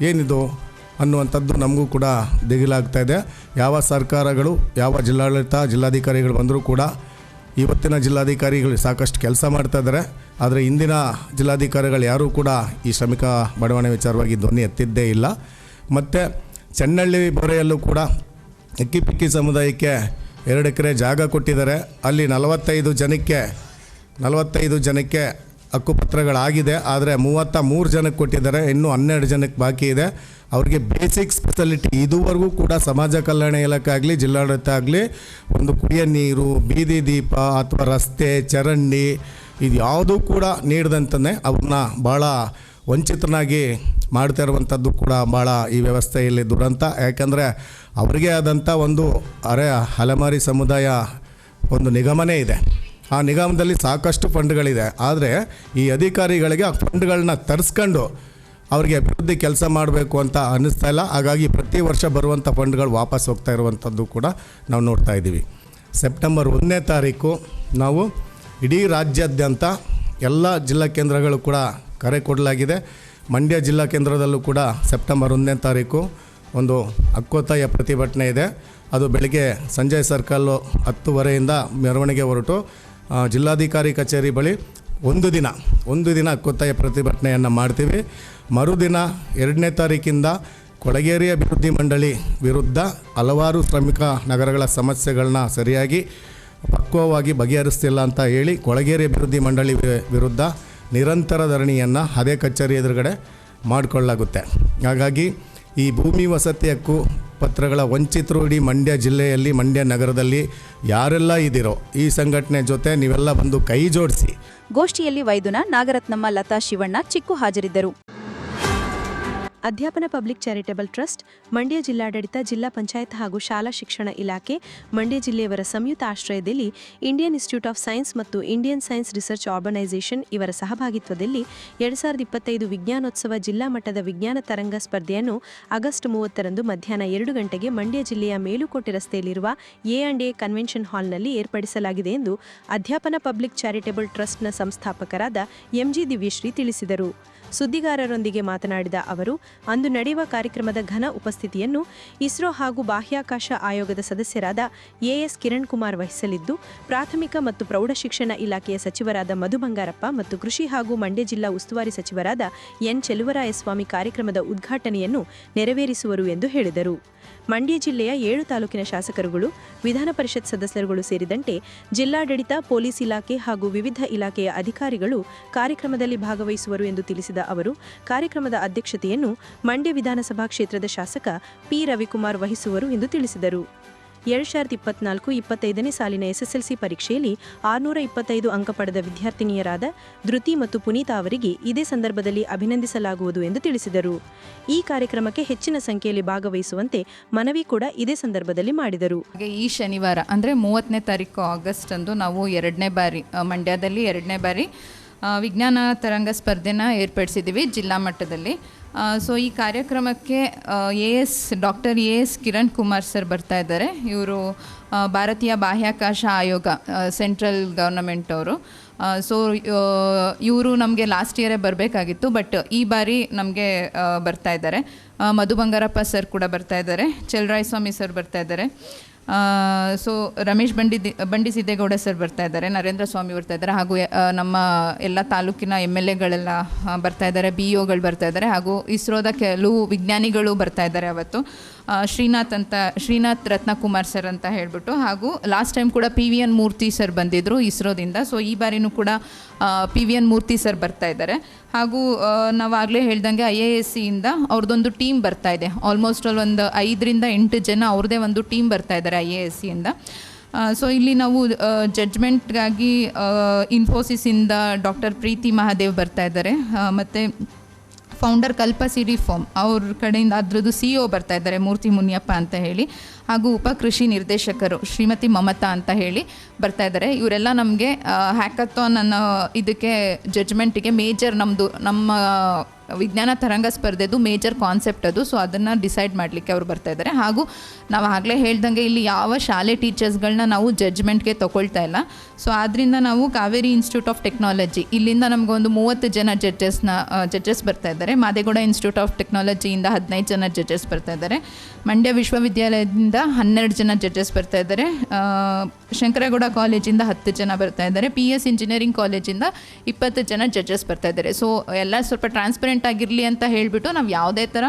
ಏನಿದು? ಅನ್ನುವಂಥದ್ದು ನಮಗೂ ಕೂಡ ದಿಗಿಲಾಗ್ತಾ ಇದೆ. ಯಾವ ಸರ್ಕಾರಗಳು, ಯಾವ ಜಿಲ್ಲಾಡಳಿತ, ಜಿಲ್ಲಾಧಿಕಾರಿಗಳು ಬಂದರೂ ಕೂಡ ಇವತ್ತಿನ ಜಿಲ್ಲಾಧಿಕಾರಿಗಳು ಸಾಕಷ್ಟು ಕೆಲಸ ಮಾಡ್ತಾ ಇದ್ದಾರೆ. ಆದರೆ ಇಂದಿನ ಜಿಲ್ಲಾಧಿಕಾರಿಗಳು ಯಾರೂ ಕೂಡ ಈ ಶ್ರಮಿಕ ಬಡಾವಣೆ ವಿಚಾರವಾಗಿ ಧ್ವನಿ ಎತ್ತಿದ್ದೇ ಇಲ್ಲ. ಮತ್ತು ಚೆನ್ನಳ್ಳಿ ಬೊರೆಯಲ್ಲೂ ಕೂಡ ಎಕ್ಕಿಪಿಕ್ಕಿ ಸಮುದಾಯಕ್ಕೆ ಎರಡು ಎಕರೆ ಜಾಗ ಕೊಟ್ಟಿದ್ದಾರೆ. ಅಲ್ಲಿ ನಲವತ್ತೈದು ಜನಕ್ಕೆ ನಲವತ್ತೈದು ಜನಕ್ಕೆ ಹಕ್ಕುಪತ್ರಗಳಾಗಿದೆ, ಆದರೆ ಮೂವತ್ತ ಮೂರು ಜನಕ್ಕೆ ಕೊಟ್ಟಿದ್ದಾರೆ, ಇನ್ನೂ ಹನ್ನೆರಡು ಜನಕ್ಕೆ ಬಾಕಿ ಇದೆ. ಅವರಿಗೆ ಬೇಸಿಕ್ ಸ್ಪೆಷಾಲಿಟಿ ಇದುವರೆಗೂ ಕೂಡ ಸಮಾಜ ಕಲ್ಯಾಣ ಇಲಾಖೆ ಆಗಲಿ ಜಿಲ್ಲಾಡಳಿತ ಆಗಲಿ, ಒಂದು ಕುಡಿಯೋ ನೀರು, ಬೀದಿ ದೀಪ ಅಥವಾ ರಸ್ತೆ, ಚರಂಡಿ, ಇದು ಯಾವುದೂ ಕೂಡ ನೀಡದಂತಲೇ ಅವ್ರನ್ನ ಭಾಳ ವಂಚಿತನಾಗಿ ಮಾಡ್ತಾ ಇರುವಂಥದ್ದು ಕೂಡ ಭಾಳ ಈ ವ್ಯವಸ್ಥೆಯಲ್ಲಿ ದುರಂತ. ಯಾಕಂದರೆ ಅವರಿಗೆ ಆದಂಥ ಒಂದು ಅರೆ ಅಲೆಮಾರಿ ಸಮುದಾಯ ಒಂದು ನಿಗಮನೇ ಇದೆ. ಆ ನಿಗಮದಲ್ಲಿ ಸಾಕಷ್ಟು ಫಂಡ್ಗಳಿದೆ. ಆದರೆ ಈ ಅಧಿಕಾರಿಗಳಿಗೆ ಆ ಫಂಡ್ಗಳನ್ನ ತರಿಸ್ಕೊಂಡು ಅವರಿಗೆ ಅಭಿವೃದ್ಧಿ ಕೆಲಸ ಮಾಡಬೇಕು ಅಂತ ಅನ್ನಿಸ್ತಾ ಇಲ್ಲ. ಹಾಗಾಗಿ ಪ್ರತಿ ವರ್ಷ ಬರುವಂಥ ಫಂಡ್ಗಳು ವಾಪಸ್ ಹೋಗ್ತಾ ಇರುವಂಥದ್ದು ಕೂಡ ನಾವು ನೋಡ್ತಾ ಇದ್ದೀವಿ. ಸೆಪ್ಟೆಂಬರ್ ಒಂದನೇ ತಾರೀಕು ನಾವು ಇಡೀ ರಾಜ್ಯಾದ್ಯಂತ ಎಲ್ಲ ಜಿಲ್ಲಾ ಕೇಂದ್ರಗಳು ಕೂಡ ಕರೆ ಕೊಡಲಾಗಿದೆ. ಮಂಡ್ಯ ಜಿಲ್ಲಾ ಕೇಂದ್ರದಲ್ಲೂ ಕೂಡ ಸೆಪ್ಟೆಂಬರ್ ಒಂದನೇ ತಾರೀಕು ಒಂದು ಹಕ್ಕೊತ್ತಾಯ ಪ್ರತಿಭಟನೆ ಇದೆ. ಅದು ಬೆಳಗ್ಗೆ ಸಂಜಯ್ ಸರ್ಕಲ್ಲು ಹತ್ತುವರೆಯಿಂದ ಮೆರವಣಿಗೆ ಹೊರಟು ಜಿಲ್ಲಾಧಿಕಾರಿ ಕಚೇರಿ ಬಳಿ ಒಂದು ದಿನ ಒಂದು ದಿನ ಕೊತ್ತಾಯ ಪ್ರತಿಭಟನೆಯನ್ನು ಮಾಡ್ತೀವಿ. ಮರುದಿನ ಎರಡನೇ ತಾರೀಕಿಂದ ಕೊಳಗೇರಿ ಅಭಿವೃದ್ಧಿ ಮಂಡಳಿ ವಿರುದ್ಧ ಹಲವಾರು ಶ್ರಮಿಕ ನಗರಗಳ ಸಮಸ್ಯೆಗಳನ್ನ ಸರಿಯಾಗಿ ಪಕ್ವವಾಗಿ ಬಗೆಹರಿಸ್ತಿಲ್ಲ ಅಂತ ಹೇಳಿ ಕೊಳಗೇರಿ ಅಭಿವೃದ್ಧಿ ಮಂಡಳಿ ವಿರುದ್ಧ ನಿರಂತರ ಧರಣಿಯನ್ನು ಅದೇ ಕಚೇರಿ ಎದುರುಗಡೆ ಮಾಡಿಕೊಳ್ಳಲಾಗುತ್ತೆ ಹಾಗಾಗಿ ಈ ಭೂಮಿ ವಸತಿ ಹಕ್ಕು ಪತ್ರಗಳ ವಂಚಿತರು ಇಡೀ ಮಂಡ್ಯ ಜಿಲ್ಲೆಯಲ್ಲಿ, ಮಂಡ್ಯ ನಗರದಲ್ಲಿ ಯಾರೆಲ್ಲ ಇದ್ದೀರೋ ಈ ಸಂಘಟನೆ ಜೊತೆ ನೀವೆಲ್ಲ ಬಂದು ಕೈ ಜೋಡಿಸಿ.
ಗೋಷ್ಠಿಯಲ್ಲಿ ವೈದುನ ನಾಗರತ್ನಮ್ಮ ಲತಾ ಶಿವಣ್ಣ ಚಿಕ್ಕು ಹಾಜರಿದ್ದರು. Adhyapana public charitable trust, Mandya ಜಿಲ್ಲಾಡಳಿತ, ಜಿಲ್ಲಾ ಪಂಚಾಯತ್ ಹಾಗೂ ಶಾಲಾ ಶಿಕ್ಷಣ ಇಲಾಖೆ, ಮಂಡ್ಯ ಜಿಲ್ಲೆಯವರ ಸಂಯುಕ್ತ ಆಶ್ರಯದಲ್ಲಿ ಇಂಡಿಯನ್ ಇನ್ಸ್ಟಿಟ್ಯೂಟ್ ಆಫ್ ಸೈನ್ಸ್ ಮತ್ತು ಇಂಡಿಯನ್ ಸೈನ್ಸ್ ರಿಸರ್ಚ್ ಆರ್ಗನೈಸೇಷನ್ ಇವರ ಸಹಭಾಗಿತ್ವದಲ್ಲಿ ಎರಡು ಸಾವಿರದ ಇಪ್ಪತ್ತೈದು ವಿಜ್ಞಾನೋತ್ಸವ ಜಿಲ್ಲಾ ಮಟ್ಟದ ವಿಜ್ಞಾನ ತರಂಗ ಸ್ಪರ್ಧೆಯನ್ನು ಆಗಸ್ಟ್ ಮೂವತ್ತರಂದು ಮಧ್ಯಾಹ್ನ ಎರಡು ಗಂಟೆಗೆ ಮಂಡ್ಯ ಜಿಲ್ಲೆಯ ಮೇಲುಕೋಟೆ ರಸ್ತೆಯಲ್ಲಿರುವ ಎ ಅಂಡ್ ಎ ಕನ್ವೆನ್ಷನ್ ಹಾಲ್ನಲ್ಲಿ ಏರ್ಪಡಿಸಲಾಗಿದೆ ಎಂದು ಅಧ್ಯಾಪನ ಪಬ್ಲಿಕ್ ಚಾರಿಟೇಬಲ್ ಟ್ರಸ್ಟ್ನ ಸಂಸ್ಥಾಪಕರಾದ ಎಂಜಿ ದಿವ್ಯಶ್ರೀ ತಿಳಿಸಿದರು. ಸುದ್ದಿಗಾರರೊಂದಿಗೆ ಮಾತನಾಡಿದ ಅವರು, ಅಂದು ನಡೆಯುವ ಕಾರ್ಯಕ್ರಮದ ಘನ ಉಪಸ್ಥಿತಿಯನ್ನು ಇಸ್ರೋ ಹಾಗೂ ಬಾಹ್ಯಾಕಾಶ ಆಯೋಗದ ಸದಸ್ಯರಾದ ಎಎಸ್ ಕಿರಣ್ ಕುಮಾರ್ ವಹಿಸಲಿದ್ದು, ಪ್ರಾಥಮಿಕ ಮತ್ತು ಪ್ರೌಢಶಿಕ್ಷಣ ಇಲಾಖೆಯ ಸಚಿವರಾದ ಮಧು ಬಂಗಾರಪ್ಪ ಮತ್ತು ಕೃಷಿ ಹಾಗೂ ಮಂಡ್ಯ ಜಿಲ್ಲಾ ಉಸ್ತುವಾರಿ ಸಚಿವರಾದ ಎನ್ ಚೆಲುವರಾಯಸ್ವಾಮಿ ಕಾರ್ಯಕ್ರಮದ ಉದ್ಘಾಟನೆಯನ್ನು ನೆರವೇರಿಸುವರು ಎಂದು ಹೇಳಿದರು. ಮಂಡ್ಯ ಜಿಲ್ಲೆಯ ಏಳು ತಾಲೂಕಿನ ಶಾಸಕರುಗಳು, ವಿಧಾನ ಪರಿಷತ್ ಸದಸ್ಯರುಗಳು ಸೇರಿದಂತೆ ಜಿಲ್ಲಾಡಳಿತ, ಪೊಲೀಸ್ ಇಲಾಖೆ ಹಾಗೂ ವಿವಿಧ ಇಲಾಖೆಯ ಅಧಿಕಾರಿಗಳು ಕಾರ್ಯಕ್ರಮದಲ್ಲಿ ಭಾಗವಹಿಸುವರು ಎಂದು ತಿಳಿಸಿದ ಅವರು, ಕಾರ್ಯಕ್ರಮದ ಅಧ್ಯಕ್ಷತೆಯನ್ನು ಮಂಡ್ಯ ವಿಧಾನಸಭಾ ಕ್ಷೇತ್ರದ ಶಾಸಕ ಪಿ ರವಿಕುಮಾರ್ ವಹಿಸುವರು ಎಂದು ತಿಳಿಸಿದರು. ಎರಡು ಸಾವಿರದ ಇಪ್ಪತ್ನಾಲ್ಕು ಇಪ್ಪತ್ತೈದನೇ ಸಾಲಿನ ಎಸ್ಎಸ್ಎಲ್ಸಿ ಪರೀಕ್ಷೆಯಲ್ಲಿ ಆರುನೂರ ಇಪ್ಪತ್ತೈದು ಅಂಕ ಪಡೆದ ವಿದ್ಯಾರ್ಥಿನಿಯರಾದ ಧೃತಿ ಮತ್ತು ಪುನೀತಾ ಅವರಿಗೆ ಇದೇ ಸಂದರ್ಭದಲ್ಲಿ ಅಭಿನಂದಿಸಲಾಗುವುದು ಎಂದು ತಿಳಿಸಿದರು. ಈ ಕಾರ್ಯಕ್ರಮಕ್ಕೆ ಹೆಚ್ಚಿನ ಸಂಖ್ಯೆಯಲ್ಲಿ ಭಾಗವಹಿಸುವಂತೆ ಮನವಿ ಕೂಡ ಇದೇ ಸಂದರ್ಭದಲ್ಲಿ ಮಾಡಿದರು.
ಈ ಶನಿವಾರ, ಅಂದರೆ ಮೂವತ್ತನೇ ತಾರೀಕು ಆಗಸ್ಟ್ ಅಂದು ನಾವು ಎರಡನೇ ಬಾರಿ, ಮಂಡ್ಯದಲ್ಲಿ ಎರಡನೇ ಬಾರಿ ವಿಜ್ಞಾನ ತರಂಗ ಸ್ಪರ್ಧೆನ ಏರ್ಪಡಿಸಿದ್ದೀವಿ ಜಿಲ್ಲಾ ಮಟ್ಟದಲ್ಲಿ. ಸೊ ಈ ಕಾರ್ಯಕ್ರಮಕ್ಕೆ A S, doctor A S Kiran Kumar sir ಬರ್ತಾ ಇದ್ದಾರೆ. ಇವರು ಭಾರತೀಯ ಬಾಹ್ಯಾಕಾಶ ಆಯೋಗ ಸೆಂಟ್ರಲ್ ಗವರ್ನಮೆಂಟ್ ಅವರು. ಸೊ ಇವರು ನಮಗೆ ಲಾಸ್ಟ್ ಇಯರೇ ಬರಬೇಕಾಗಿತ್ತು, ಬಟ್ ಈ ಬಾರಿ ನಮಗೆ ಬರ್ತಾ ಇದ್ದಾರೆ. ಮಧು ಬಂಗಾರಪ್ಪ ಸರ್ ಕೂಡ ಬರ್ತಾ ಇದ್ದಾರೆ. ಸ್ವಾಮಿ ಸರ್ ಬರ್ತಾ ಇದ್ದಾರೆ. ಸೊ ರಮೇಶ್ ಬಂಡಿ ಬಂಡಿ ಸಿದ್ದೇಗೌಡ ಸರ್ ಬರ್ತಾ ಇದ್ದಾರೆ, ನರೇಂದ್ರ ಸ್ವಾಮಿ ಬರ್ತಾ ಇದ್ದಾರೆ, ಹಾಗೂ ನಮ್ಮ ಎಲ್ಲ ತಾಲೂಕಿನ ಎಂ ಎಲ್ ಎಗಳೆಲ್ಲ ಬರ್ತಾ ಇದ್ದಾರೆ, ಬಿ ಒಗಳು ಬರ್ತಾ ಇದ್ದಾರೆ, ಹಾಗೂ ಇಸ್ರೋದ ಕೆಲವು ವಿಜ್ಞಾನಿಗಳು ಬರ್ತಾ ಇದ್ದಾರೆ ಅವತ್ತು. ಶ್ರೀನಾಥ್ ಅಂತ, ಶ್ರೀನಾಥ್ ರತ್ನಕುಮಾರ್ ಸರ್ ಅಂತ ಹೇಳಿಬಿಟ್ಟು, ಹಾಗೂ ಲಾಸ್ಟ್ ಟೈಮ್ ಕೂಡ P V N Murthy sir ಬಂದಿದ್ದರು ಇಸ್ರೋದಿಂದ. ಸೊ ಈ ಬಾರಿನೂ ಕೂಡ P V N Murthy sir ಬರ್ತಾ ಇದ್ದಾರೆ. ಹಾಗೂ ನಾವು ನಾವಾಗಲೇ ಹೇಳ್ದಂಗೆ ಐ ಎ ಎಸ್ ಸಿಯಿಂದ ಅವ್ರದ್ದೊಂದು ಟೀಮ್ ಬರ್ತಾ ಇದೆ. ಆಲ್ಮೋಸ್ಟ್ ಅಲ್ಲಿ ಒಂದು ಐದರಿಂದ ಎಂಟು ಜನ ಅವ್ರದ್ದೇ ಒಂದು ಟೀಮ್ ಬರ್ತಾ ಇದ್ದಾರೆ ಐ ಎ ಎಸ್ ಸಿಯಿಂದ ಸೊ ಇಲ್ಲಿ ನಾವು ಜಡ್ಜ್ಮೆಂಟ್ಗಾಗಿ ಇನ್ಫೋಸಿಸಿಂದ ಡಾಕ್ಟರ್ ಪ್ರೀತಿ ಮಹಾದೇವ್ ಬರ್ತಾ ಇದ್ದಾರೆ. ಮತ್ತು ಫೌಂಡರ್ ಕಲ್ಪ ಸಿರಿ ಫಾರ್ಮ್ ಅವ್ರ ಕಡೆಯಿಂದ ಅದ್ರದ್ದು ಸಿ ಒ ಬರ್ತಾ ಇದ್ದಾರೆ, ಮೂರ್ತಿ ಮುನಿಯಪ್ಪ ಅಂತ ಹೇಳಿ. ಹಾಗೂ ಉಪ ಕೃಷಿ ನಿರ್ದೇಶಕರು ಶ್ರೀಮತಿ ಮಮತಾ ಅಂತ ಹೇಳಿ ಬರ್ತಾ ಇದ್ದಾರೆ. ಇವರೆಲ್ಲ ನಮಗೆ ಹ್ಯಾಕಥಾನ್ ಅನ್ನೋ ಇದಕ್ಕೆ ಜಡ್ಜ್ಮೆಂಟಿಗೆ ಮೇಜರ್ ನಮ್ಮದು ನಮ್ಮ ವಿಜ್ಞಾನ ತರಂಗ ಸ್ಪರ್ಧೆದು ಮೇಜರ್ ಕಾನ್ಸೆಪ್ಟ್ ಅದು. ಸೊ ಅದನ್ನು ಡಿಸೈಡ್ ಮಾಡಲಿಕ್ಕೆ ಅವರು ಬರ್ತಾ ಇದ್ದಾರೆ. ಹಾಗೂ ನಾವು ಆಗಲೇ ಹೇಳ್ದಂಗೆ ಇಲ್ಲಿ ಯಾವ ಶಾಲೆ ಟೀಚರ್ಸ್ಗಳನ್ನ ನಾವು ಜಡ್ಜ್ಮೆಂಟ್ಗೆ ತಗೊಳ್ತಾ ಇಲ್ಲ. ಸೊ ಆದ್ದರಿಂದ ನಾವು ಕಾವೇರಿ ಇನ್ಸ್ಟಿಟ್ಯೂಟ್ ಆಫ್ ಟೆಕ್ನಾಲಜಿ ಇಲ್ಲಿಂದ ನಮಗೊಂದು ಮೂವತ್ತು ಜನ ಜಡ್ಜಸ್ನ ಜಡ್ಜಸ್ ಬರ್ತಾ ಇದ್ದಾರೆ. ಮಾದೇಗೌಡ ಇನ್ಸ್ಟಿಟ್ಯೂಟ್ ಆಫ್ ಟೆಕ್ನಾಲಜಿಯಿಂದ ಹದಿನೈದು ಜನ ಜಡ್ಜಸ್ ಬರ್ತಾ ಇದ್ದಾರೆ. ಮಂಡ್ಯ ವಿಶ್ವವಿದ್ಯಾಲಯದಿಂದ ಹನ್ನೆರಡು ಜನ ಜಡ್ಜಸ್ ಬರ್ತಾ ಇದ್ದಾರೆ. ಶಂಕರಗೌಡ ಕಾಲೇಜಿಂದ ಹತ್ತು ಜನ ಬರ್ತಾ ಇದ್ದಾರೆ. ಪಿ ಎಸ್ ಇಂಜಿನಿಯರಿಂಗ್ ಕಾಲೇಜಿಂದ ಇಪ್ಪತ್ತು ಜನ ಜಡ್ಜಸ್ ಬರ್ತಾ ಇದ್ದಾರೆ. ಸೊ ಎಲ್ಲ ಸ್ವಲ್ಪ ಟ್ರಾನ್ಸ್ಪರೆಂಟ್ ಆಗಿರಲಿ ಅಂತ ಹೇಳಿಬಿಟ್ಟು ನಾವು ಯಾವುದೇ ಥರ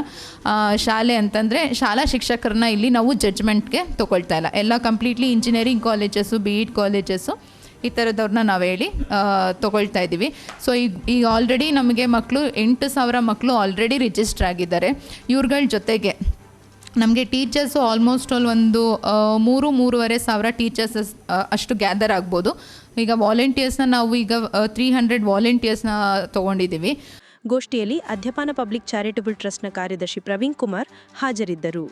ಶಾಲೆ ಅಂತಂದರೆ ಶಾಲಾ ಶಿಕ್ಷಕರನ್ನ ಇಲ್ಲಿ ನಾವು ಜಡ್ಜ್ಮೆಂಟ್ಗೆ ತೊಗೊಳ್ತಾ ಇಲ್ಲ. ಎಲ್ಲ completely engineering colleges B Ed colleges ಈ ಥರದವ್ರನ್ನ ನಾವು ಹೇಳಿ ತೊಗೊಳ್ತಾ ಇದ್ದೀವಿ ಸೊ ಈಗ ಈಗ ಆಲ್ರೆಡಿ ನಮಗೆ ಮಕ್ಕಳು ಎಂಟು ಸಾವಿರ ಮಕ್ಕಳು ಆಲ್ರೆಡಿ ರಿಜಿಸ್ಟರ್ ಆಗಿದ್ದಾರೆ. ಇವ್ರಗಳ ಜೊತೆಗೆ ನಮಗೆ ಟೀಚರ್ಸು ಆಲ್ಮೋಸ್ಟ್ ಆಲ್ ಒಂದು ಮೂರು, ಮೂರುವರೆ ಸಾವಿರ ಟೀಚರ್ಸ್ ಅಷ್ಟು ಗ್ಯಾದರ್ ಆಗ್ಬೋದು. ಈಗ ವಾಲಂಟಿಯರ್ಸ್ನ ನಾವು ಈಗ ತ್ರೀ ಹಂಡ್ರೆಡ್ ವಾಲಂಟಿಯರ್ಸ್ನ ತೊಗೊಂಡಿದ್ದೀವಿ.
ಗೋಷ್ಠಿಯಲ್ಲಿ ಅಧ್ಯಪಾನ ಪಬ್ಲಿಕ್ ಚಾರಿಟಬಲ್ ಟ್ರಸ್ಟ್ನ ಕಾರ್ಯದರ್ಶಿ ಪ್ರವೀಣ್ ಕುಮಾರ್ ಹಾಜರಿದ್ದರು.